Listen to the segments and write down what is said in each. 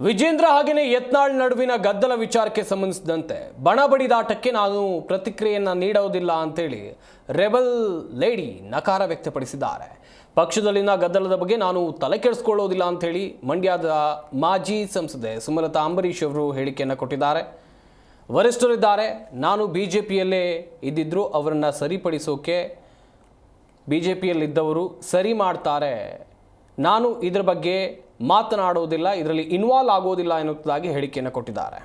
ವಿಜೇಂದ್ರ ಹಾಗೆಯೇ ಯತ್ನಾಳ್ ನಡುವಿನ ಗದ್ದಲ ವಿಚಾರಕ್ಕೆ ಸಂಬಂಧಿಸಿದಂತೆ ಬಣ ಬಡಿದಾಟಕ್ಕೆ ನಾನು ಪ್ರತಿಕ್ರಿಯೆಯನ್ನು ನೀಡೋದಿಲ್ಲ ಅಂತೇಳಿ ರೆಬಲ್ ಲೇಡಿ ನಕಾರ ವ್ಯಕ್ತಪಡಿಸಿದ್ದಾರೆ. ಪಕ್ಷದಲ್ಲಿನ ಗದ್ದಲದ ಬಗ್ಗೆ ನಾನು ತಲೆ ಕೆಡಿಸ್ಕೊಳ್ಳೋದಿಲ್ಲ ಅಂತೇಳಿ ಮಂಡ್ಯದ ಮಾಜಿ ಸಂಸದೆ ಸುಮಲತಾ ಅಂಬರೀಷ್ ಅವರು ಹೇಳಿಕೆಯನ್ನು ಕೊಟ್ಟಿದ್ದಾರೆ. ವರಿಷ್ಠರಿದ್ದಾರೆ. ನಾನು ಬಿ ಜೆ ಪಿಯಲ್ಲೇ ಇದ್ದಿದ್ದರು ಅವರನ್ನು ಸರಿಪಡಿಸೋಕೆ ಬಿ ಜೆ ಪಿಯಲ್ಲಿದ್ದವರು ಸರಿ ಮಾಡ್ತಾರೆ. ನಾನು ಇದರ ಬಗ್ಗೆ ಮಾತನಾಡೋದಿಲ್ಲ ಇದರಲ್ಲಿ ಇನ್ವಾಲ್ವ್ ಆಗೋದಿಲ್ಲ ಎನ್ನುವುದಾಗಿ ಹೇಳಿಕೆಯನ್ನು ಕೊಟ್ಟಿದ್ದಾರೆ.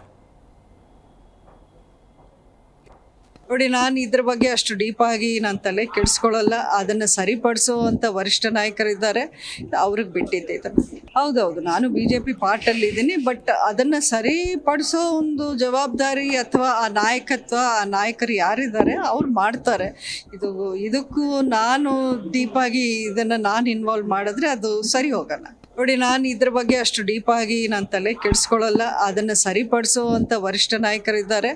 ನೋಡಿ, ನಾನು ಇದ್ರ ಬಗ್ಗೆ ಅಷ್ಟು ಡೀಪ್ ಆಗಿ ನಾನು ತಲೆ ಕೆಡಿಸ್ಕೊಳ್ಳಲ್ಲ, ಅದನ್ನು ಸರಿಪಡಿಸುವಂಥ ವರಿಷ್ಠ ನಾಯಕರಿದ್ದಾರೆ, ಅವ್ರಿಗೆ ಬಿಟ್ಟಿದ್ದೆ ಇದನ್ನು ಹೌದೌದು, ನಾನು ಬಿ ಜೆ ಪಿ ಪಾರ್ಟಲ್ಲಿದ್ದೀನಿ ಬಟ್ ಅದನ್ನು ಸರಿಪಡಿಸೋ ಒಂದು ಜವಾಬ್ದಾರಿ ಅಥವಾ ಆ ನಾಯಕತ್ವ, ಆ ನಾಯಕರು ಯಾರಿದ್ದಾರೆ, ಅವ್ರು ಮಾಡ್ತಾರೆ. ಇದು, ಇದಕ್ಕೂ ನಾನು ಡೀಪಾಗಿ ಇದನ್ನು ನಾನು ಇನ್ವಾಲ್ವ್ ಮಾಡಿದ್ರೆ ಅದು ಸರಿ ಹೋಗಲ್ಲ. ನೋಡಿ, ನಾನು ಇದ್ರ ಬಗ್ಗೆ ಅಷ್ಟು ಡೀಪ್ ಆಗಿ ನಾನು ತಲೆ ಕೆಡಿಸ್ಕೊಳ್ಳಲ್ಲ. ಅದನ್ನು ಸರಿಪಡಿಸುವಂಥ ವರಿಷ್ಠ ನಾಯಕರಿದ್ದಾರೆ.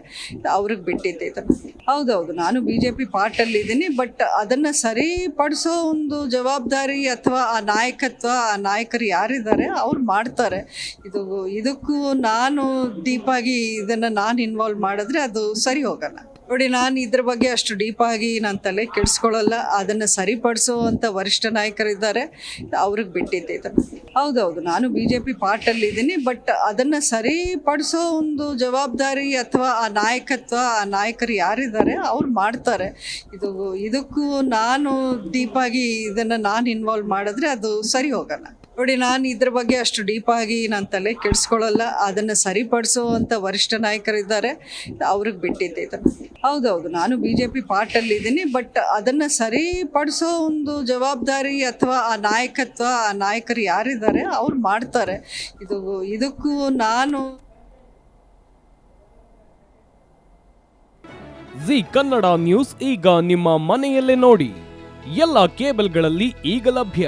ಅವ್ರಿಗೆ ಬಿಟ್ಟಿದ್ದೆ ಇದು ಹೌದೌದು, ನಾನು ಬಿ ಜೆ ಪಿ ಪಾರ್ಟಲ್ಲಿದ್ದೀನಿ ಬಟ್ ಅದನ್ನು ಸರಿಪಡಿಸೋ ಒಂದು ಜವಾಬ್ದಾರಿ ಅಥವಾ ಆ ನಾಯಕತ್ವ, ಆ ನಾಯಕರು ಯಾರಿದ್ದಾರೆ, ಅವ್ರು ಮಾಡ್ತಾರೆ. ಇದು, ಇದಕ್ಕೂ ನಾನು ಡೀಪಾಗಿ ಇದನ್ನು ನಾನು ಇನ್ವಾಲ್ವ್ ಮಾಡಿದ್ರೆ ಅದು ಸರಿ ಹೋಗಲ್ಲ. ನೋಡಿ, ನಾನು ಇದ್ರ ಬಗ್ಗೆ ಅಷ್ಟು ಡೀಪ್ ಆಗಿ ನಾನು ತಲೆ ಕೆಡಿಸ್ಕೊಳ್ಳಲ್ಲ. ಅದನ್ನು ಸರಿಪಡಿಸುವಂಥ ವರಿಷ್ಠ ನಾಯಕರಿದ್ದಾರೆ. ಅವ್ರಿಗೆ ಬಿಟ್ಟಿದ್ದೆ ಇದನ್ನು. ಹೌದೌದು, ನಾನು ಬಿ ಜೆ ಪಿ ಪಾರ್ಟಲ್ಲಿದ್ದೀನಿ, ಬಟ್ ಅದನ್ನು ಸರಿಪಡಿಸೋ ಒಂದು ಜವಾಬ್ದಾರಿ ಅಥವಾ ಆ ನಾಯಕತ್ವ, ಆ ನಾಯಕರು ಯಾರಿದ್ದಾರೆ, ಅವ್ರು ಮಾಡ್ತಾರೆ. ಇದು, ಇದಕ್ಕೂ ನಾನು ಡೀಪಾಗಿ ಇದನ್ನು ನಾನು ಇನ್ವಾಲ್ವ್ ಮಾಡಿದ್ರೆ ಅದು ಸರಿ ಹೋಗಲ್ಲ. ನೋಡಿ, ನಾನು ಇದ್ರ ಬಗ್ಗೆ ಅಷ್ಟು ಡೀಪ್ ಆಗಿ ನಾನು ತಲೆ ಕೆಡಿಸ್ಕೊಳ್ಳಲ್ಲ. ಅದನ್ನು ಸರಿಪಡಿಸುವಂಥ ವರಿಷ್ಠ ನಾಯಕರಿದ್ದಾರೆ. ಅವ್ರಿಗೆ ಬಿಟ್ಟಿದ್ದೆ ಇದನ್ನು. ಹೌದೌದು, ನಾನು ಬಿ ಜೆ ಪಿ ಪಾರ್ಟಲ್ಲಿದ್ದೀನಿ, ಬಟ್ ಅದನ್ನು ಸರಿಪಡಿಸೋ ಒಂದು ಜವಾಬ್ದಾರಿ ಅಥವಾ ಆ ನಾಯಕತ್ವ, ಆ ನಾಯಕರು ಯಾರಿದ್ದಾರೆ, ಅವ್ರು ಮಾಡ್ತಾರೆ. ಇದು, ಇದಕ್ಕೂ ನಾನು ಜಿ ಕನ್ನಡ ನ್ಯೂಸ್ ಈಗ ನಿಮ್ಮ ಮನೆಯಲ್ಲೇ ನೋಡಿ. ಎಲ್ಲ ಕೇಬಲ್ಗಳಲ್ಲಿ ಈಗ ಲಭ್ಯ.